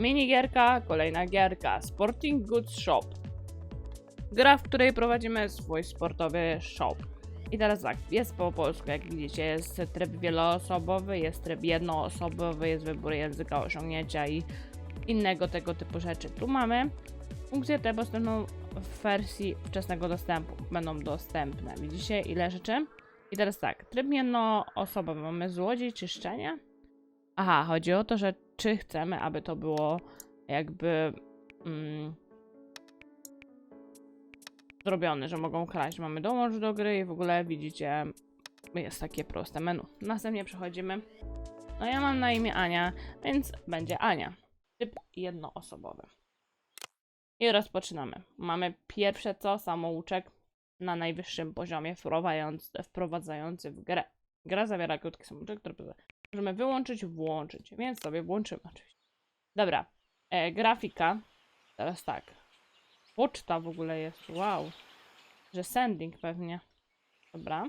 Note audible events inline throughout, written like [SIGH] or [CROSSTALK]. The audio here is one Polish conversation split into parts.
Minigierka, kolejna gierka. Sporting Goods Shop. Gra, w której prowadzimy swój sportowy shop. I teraz tak, jest po polsku, jak widzicie, jest tryb wieloosobowy, jest tryb jednoosobowy, jest wybór języka osiągnięcia i innego tego typu rzeczy. Tu mamy funkcje te dostępną w wersji wczesnego dostępu. Będą dostępne. Widzicie ile rzeczy? I teraz tak, tryb jednoosobowy. Mamy złodziej, czyszczenie. Aha, chodzi o to, że czy chcemy, aby to było jakby mm, zrobione, że mogą kraść. Mamy dołącz do gry i w ogóle widzicie, jest takie proste menu. Następnie przechodzimy. No ja mam na imię Ania, więc będzie Ania. Typ jednoosobowy. I rozpoczynamy. Mamy pierwsze co, samouczek na najwyższym poziomie wprowadzający, wprowadzający w grę. Gra zawiera krótki samouczek, który możemy wyłączyć, włączyć, więc sobie włączymy oczywiście. Dobra, e, grafika. Teraz tak. Poczta w ogóle jest, wow. Że sending pewnie. Dobra.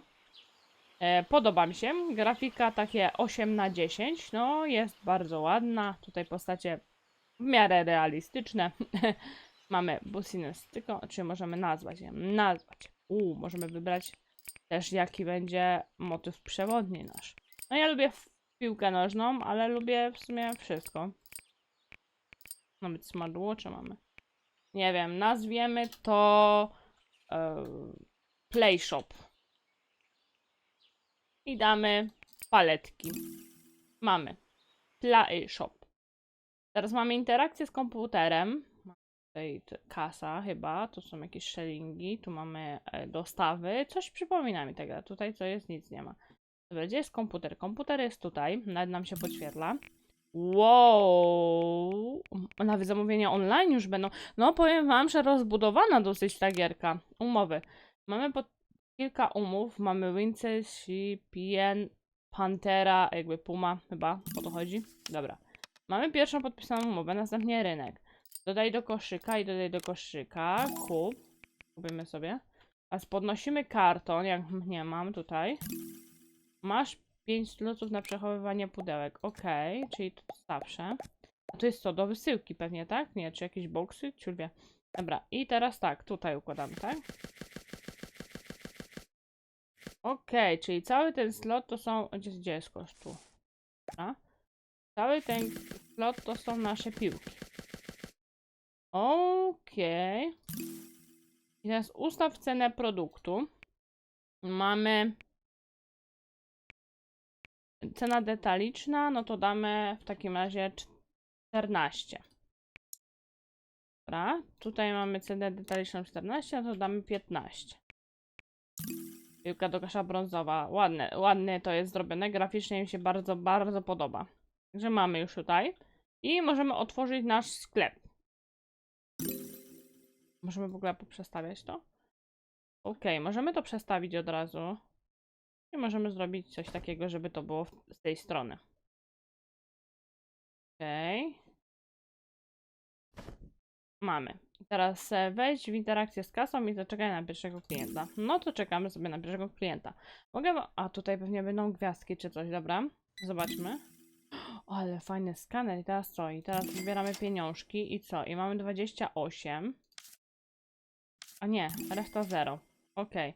E, podoba mi się. Grafika takie 8 na 10 No, jest bardzo ładna. Tutaj postacie w miarę realistyczne. [LAUGHS] Mamy business styko, czy możemy nazwać je? Nazwać. U, możemy wybrać też jaki będzie motyw przewodni nasz. No ja lubię piłkę nożną, ale lubię w sumie wszystko. Nawet smartwatcha mamy. Nie wiem, nazwiemy to e, Play Shop. I damy paletki. Mamy Play Shop. Teraz mamy interakcję z komputerem. Tutaj kasa chyba, tu są jakieś shellingi, tu mamy e, dostawy. Coś przypomina mi tego. Tutaj co jest, nic nie ma. Gdzie jest komputer? Komputer jest tutaj, nawet nam się podświetla. Wow! Nawet zamówienia online już będą. No, powiem wam, że rozbudowana dosyć ta gierka. Umowy. Mamy pod kilka umów. Mamy Winces, PN, Pantera, jakby Puma, chyba o to chodzi. Dobra. Mamy pierwszą podpisaną umowę, następnie rynek. Dodaj do koszyka i dodaj do koszyka. Kup. Kupimy sobie. A podnosimy karton, jak nie mam tutaj. Masz 5 slotów na przechowywanie pudełek. Okej, czyli to zawsze. A to jest co, do wysyłki pewnie, tak? Nie, czy jakieś boksy? Ciul wie. Dobra, i teraz tak, tutaj układamy, tak? Okej, czyli cały ten slot to są... Gdzie, gdzie jest kosz? Tu. Dobra. Cały ten slot to są nasze piłki. Okej. I teraz ustaw cenę produktu. Mamy cena detaliczna, no to damy w takim razie 14. Dobra, tutaj mamy cenę detaliczną 14, no to damy 15. Piłka do kasza brązowa. Ładne, ładnie to jest zrobione. Graficznie mi się bardzo, bardzo podoba. Także mamy już tutaj. I możemy otworzyć nasz sklep. Możemy w ogóle poprzestawiać to? Ok, możemy to przestawić od razu. I możemy zrobić coś takiego, żeby to było z tej strony. Okej. Mamy. Teraz e, wejdź w interakcję z kasą i zaczekaj na pierwszego klienta. No to czekamy sobie na pierwszego klienta. Mogę... A, tutaj pewnie będą gwiazdki czy coś, dobra? Zobaczmy. O, ale fajny skaner. I teraz co? I teraz wybieramy pieniążki i co? I mamy 28. A nie, reszta 0. Okej.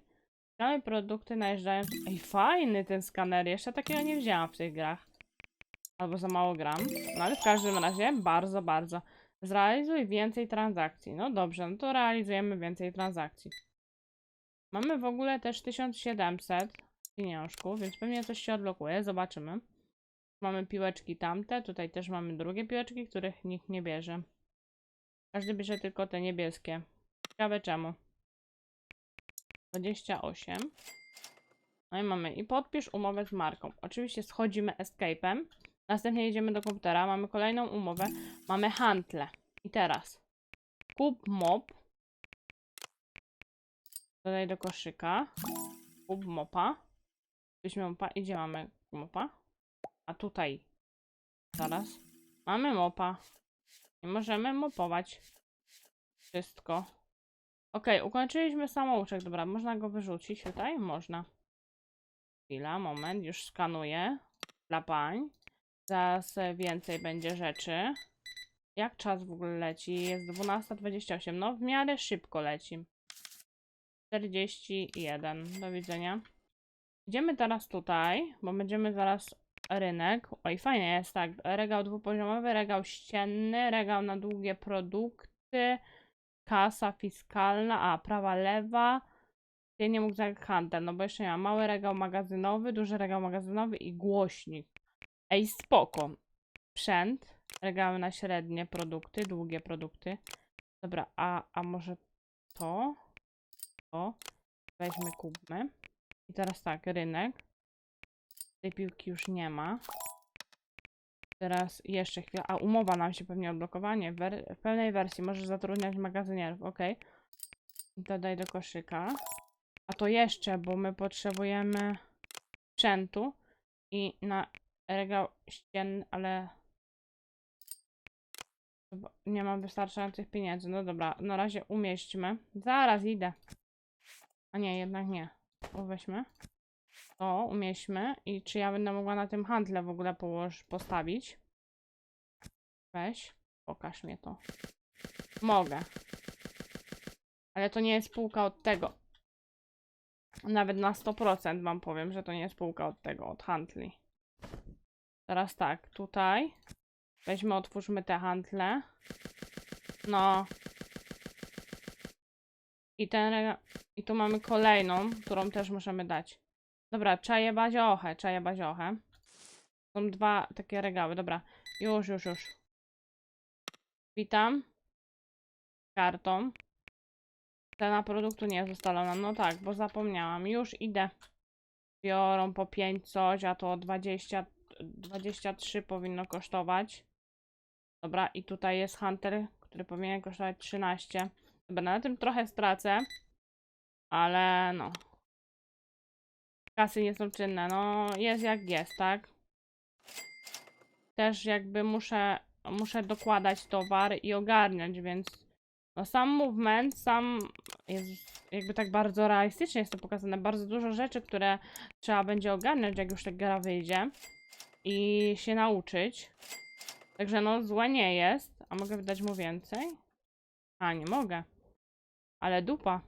Skanuj produkty najeżdżając. Ej, fajny ten skaner. Jeszcze takiego nie wzięłam w tych grach. Albo za mało gram. No ale w każdym razie bardzo, bardzo. Zrealizuj więcej transakcji. No dobrze, no to realizujemy więcej transakcji. Mamy w ogóle też 1700 pieniążków, więc pewnie coś się odblokuje. Zobaczymy. Mamy piłeczki tamte. Tutaj też mamy drugie piłeczki, których nikt nie bierze. Każdy bierze tylko te niebieskie. Ciekawe czemu. 28. No i mamy i podpisz umowę z marką. Oczywiście schodzimy escape'em. Następnie jedziemy do komputera. Mamy kolejną umowę. Mamy handle. I teraz kup mop. Dodaj do koszyka. Kup mopa. Weźmy mopa. I gdzie mamy mopa? A tutaj. Zaraz. Mamy mopa. I możemy mopować. Wszystko. Okej, ukończyliśmy samouczek. Dobra, można go wyrzucić tutaj? Można. Chwila, moment, już skanuję. Dla pań. Zaraz więcej będzie rzeczy. Jak czas w ogóle leci? Jest 12.28. No w miarę szybko leci. 41. Do widzenia. Idziemy teraz tutaj, bo będziemy zaraz rynek. Oj, fajnie jest, tak. Regał dwupoziomowy, regał ścienny, regał na długie produkty, kasa fiskalna, a prawa lewa. Ja nie mógł zagrać handel, no bo jeszcze ma mały regał magazynowy, duży regał magazynowy i głośnik. Ej, spoko. Sprzęt, regały na średnie produkty, długie produkty. Dobra, a, a może to? To. Weźmy, kupmy. I teraz tak, rynek. Tej piłki już nie ma. Teraz jeszcze chwilę. A umowa nam się pewnie odblokowanie. W pełnej wersji możesz zatrudniać magazynierów. Ok. Dodaj do koszyka. A to jeszcze, bo my potrzebujemy sprzętu i na regał ścienny, ale nie mam wystarczających pieniędzy. No dobra, na razie umieśćmy. Zaraz idę. A nie, jednak nie. Weźmy. To umieśćmy. I czy ja będę mogła na tym handle w ogóle położ, postawić? Weź. Pokaż mnie to. Mogę. Ale to nie jest spółka od tego. Nawet na 100% wam powiem, że to nie jest spółka od tego, od handli. Teraz tak, tutaj. Weźmy, otwórzmy te handle. No. I ten I tu mamy kolejną, którą też możemy dać. Dobra, czaję baziochę, czaję baziochę. Są dwa takie regały, dobra. Już, już, już. Witam. Kartą. Cena produktu nie jest ustalona. No tak, bo zapomniałam. Już idę. Biorą po 5 coś, a to 20, 23 powinno kosztować. Dobra, i tutaj jest Hunter, który powinien kosztować 13. Dobra, na tym trochę stracę. Ale no. Kasy nie są czynne. No, jest jak jest, tak? Też jakby muszę, muszę dokładać towar i ogarniać, więc no sam movement, sam jest jakby tak bardzo realistycznie jest to pokazane. Bardzo dużo rzeczy, które trzeba będzie ogarniać, jak już ta gra wyjdzie i się nauczyć. Także no złe nie jest. A mogę wydać mu więcej? A, nie mogę. Ale dupa.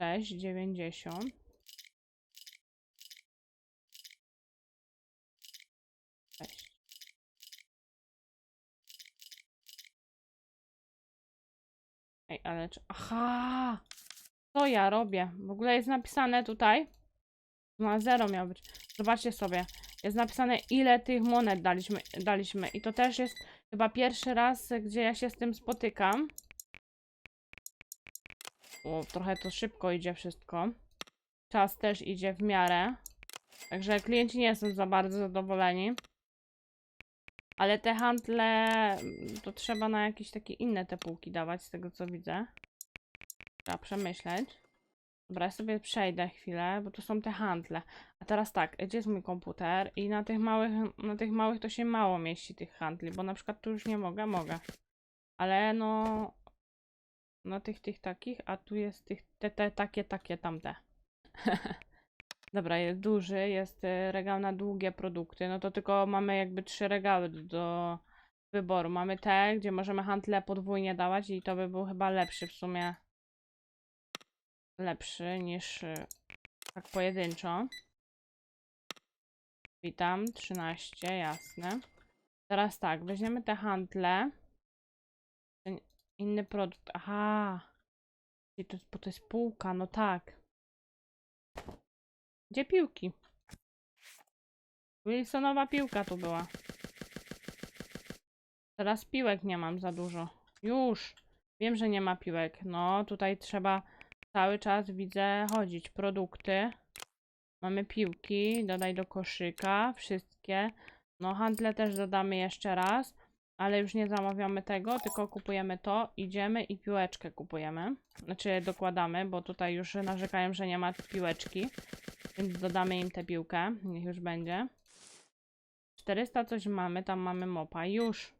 6, 90. Sześć. Ej, ale czy... Aha! Co ja robię? W ogóle jest napisane tutaj. Na zero miał być. Zobaczcie sobie. Jest napisane ile tych monet daliśmy, daliśmy. I to też jest chyba pierwszy raz, gdzie ja się z tym spotykam. O, trochę to szybko idzie wszystko. Czas też idzie w miarę. Także klienci nie są za bardzo zadowoleni. Ale te handle mm, to trzeba na jakieś takie inne te półki dawać, z tego co widzę. Trzeba przemyśleć. Dobra, ja sobie przejdę chwilę, bo to są te handle. A teraz tak, gdzie jest mój komputer? I na tych małych, na tych małych to się mało mieści tych handli, bo na przykład tu już nie mogę, mogę. Ale no, na tych, tych takich, a tu jest tych, te, te, takie, takie, tamte. [LAUGHS] Dobra, jest duży, jest y, regał na długie produkty, no to tylko mamy jakby trzy regały do, do wyboru. Mamy te, gdzie możemy handle podwójnie dawać i to by był chyba lepszy w sumie. Lepszy niż y, tak pojedynczo. Witam, 13, jasne. Teraz tak, weźmiemy te handle. Inny produkt, aha. To, bo to jest półka, no tak. Gdzie piłki? Wilsonowa piłka tu była. Teraz piłek nie mam za dużo. Już. Wiem, że nie ma piłek. No, tutaj trzeba cały czas, widzę, chodzić. Produkty. Mamy piłki. Dodaj do koszyka. Wszystkie. No, handle też dodamy jeszcze raz. Ale już nie zamawiamy tego, tylko kupujemy to. Idziemy i piłeczkę kupujemy. Znaczy, dokładamy, bo tutaj już narzekają, że nie ma piłeczki. Więc dodamy im tę piłkę. Niech już będzie. 400 coś mamy, tam mamy mopa. Już.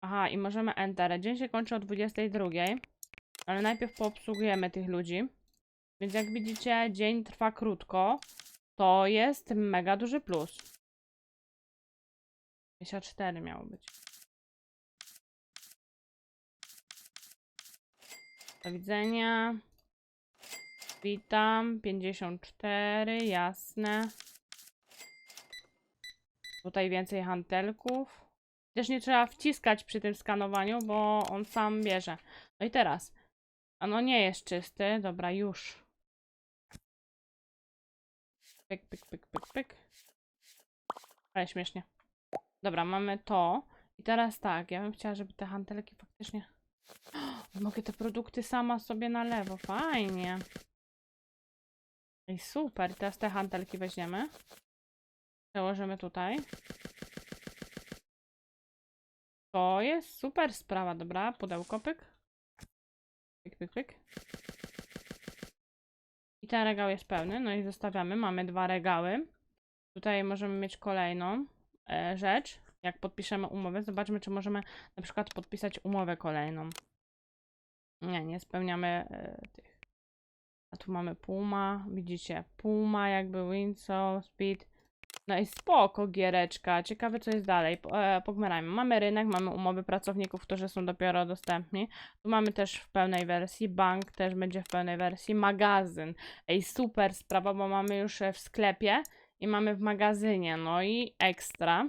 Aha, i możemy enter. Dzień się kończy o 22. Ale najpierw poobsługujemy tych ludzi. Więc jak widzicie, dzień trwa krótko. To jest mega duży plus. 54 miało być. Do widzenia. Witam. 54, jasne. Tutaj więcej hantelków. Też nie trzeba wciskać przy tym skanowaniu, bo on sam bierze. No i teraz. A no nie jest czysty. Dobra, już. Pyk, pyk, pyk, pyk, pyk. Ale śmiesznie. Dobra, mamy to. I teraz tak, ja bym chciała, żeby te hantelki faktycznie... [GASPS] Mogę te produkty sama sobie na lewo. Fajnie. Ej, super. Teraz te hantelki weźmiemy. Przełożymy tutaj. To jest super sprawa, dobra. Pudełko, pyk. Pyk, pyk, pyk. I ten regał jest pełny, no i zostawiamy. Mamy dwa regały. Tutaj możemy mieć kolejną rzecz. Jak podpiszemy umowę, zobaczmy, czy możemy na przykład podpisać umowę kolejną. Nie, nie spełniamy e, tych. A tu mamy Puma, widzicie, Puma jakby Windsor, Speed. No i spoko, giereczka. Ciekawe, co jest dalej. E, pogmerajmy. Mamy rynek, mamy umowy pracowników, którzy są dopiero dostępni. Tu mamy też w pełnej wersji. Bank też będzie w pełnej wersji. Magazyn. Ej, super sprawa, bo mamy już e, w sklepie i mamy w magazynie. No i ekstra.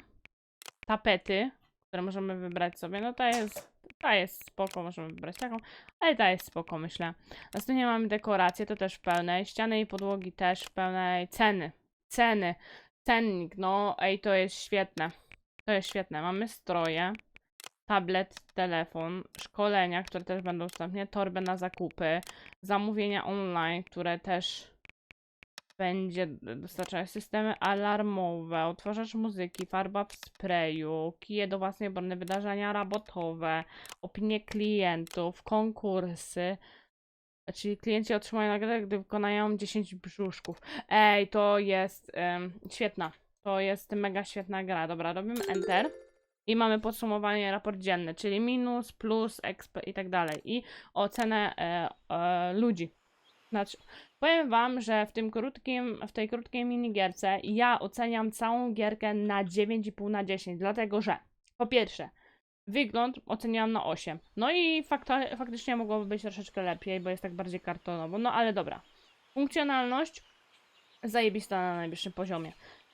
Tapety, które możemy wybrać sobie. No ta jest, ta jest spoko, możemy wybrać taką, ale ta jest spoko, myślę. Następnie mamy dekoracje, to też w pełnej. Ściany i podłogi też w pełnej. Ceny. Ceny. Cennik, no ej, to jest świetne. To jest świetne. Mamy stroje, tablet, telefon, szkolenia, które też będą dostępne, torbę na zakupy, zamówienia online, które też będzie dostarczać systemy alarmowe, odtwarzacz muzyki, farba w sprayu, kije do własnej obrony, wydarzenia robotowe, opinie klientów, konkursy. Czyli klienci otrzymają nagrodę, gdy wykonają 10 brzuszków. Ej, to jest em, świetna. To jest mega świetna gra. Dobra, robimy Enter. I mamy podsumowanie, raport dzienny, czyli minus, plus, exp i tak dalej. I ocenę e, e, ludzi. Znaczy, powiem wam, że w tym krótkim, w tej krótkiej minigierce ja oceniam całą gierkę na 9,5 na 10, dlatego że po pierwsze, wygląd oceniam na 8. No i fakta, faktycznie mogłoby być troszeczkę lepiej, bo jest tak bardziej kartonowo. No ale dobra. Funkcjonalność zajebista na najwyższym poziomie.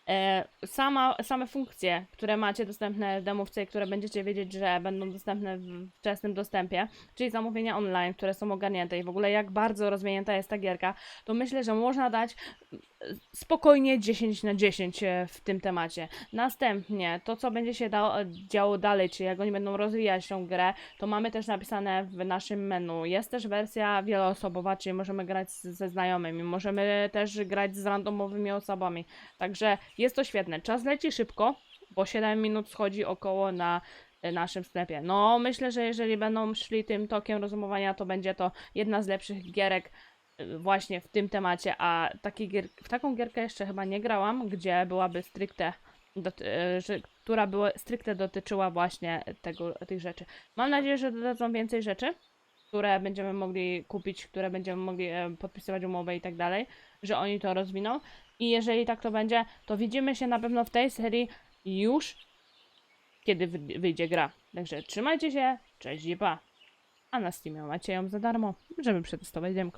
E, sama, same funkcje, które macie dostępne w demówce które będziecie wiedzieć, że będą dostępne w wczesnym dostępie, czyli zamówienia online, które są ogarnięte i w ogóle jak bardzo rozwinięta jest ta gierka, to myślę, że można dać e, spokojnie 10 na 10 e, w tym temacie. Następnie to, co będzie się działo dalej, czyli jak oni będą rozwijać tą grę, to mamy też napisane w naszym menu. Jest też wersja wieloosobowa, czyli możemy grać ze znajomymi, możemy też grać z randomowymi osobami. Także jest to świetne. Czas leci szybko, bo 7 minut schodzi około na e, naszym sklepie. No, myślę, że jeżeli będą szli tym tokiem rozumowania, to będzie to jedna z lepszych gierek e, właśnie w tym temacie, a taki gier, w taką gierkę jeszcze chyba nie grałam, gdzie byłaby stricte, dot, e, która była, stricte dotyczyła właśnie tego, tych rzeczy. Mam nadzieję, że dodadzą więcej rzeczy, które będziemy mogli kupić, które będziemy mogli podpisywać umowę i tak dalej, że oni to rozwiną. I jeżeli tak to będzie, to widzimy się na pewno w tej serii już, kiedy wy- wyjdzie gra. Także trzymajcie się, cześć i pa. A na Steamie macie ją za darmo, żeby przetestować demko.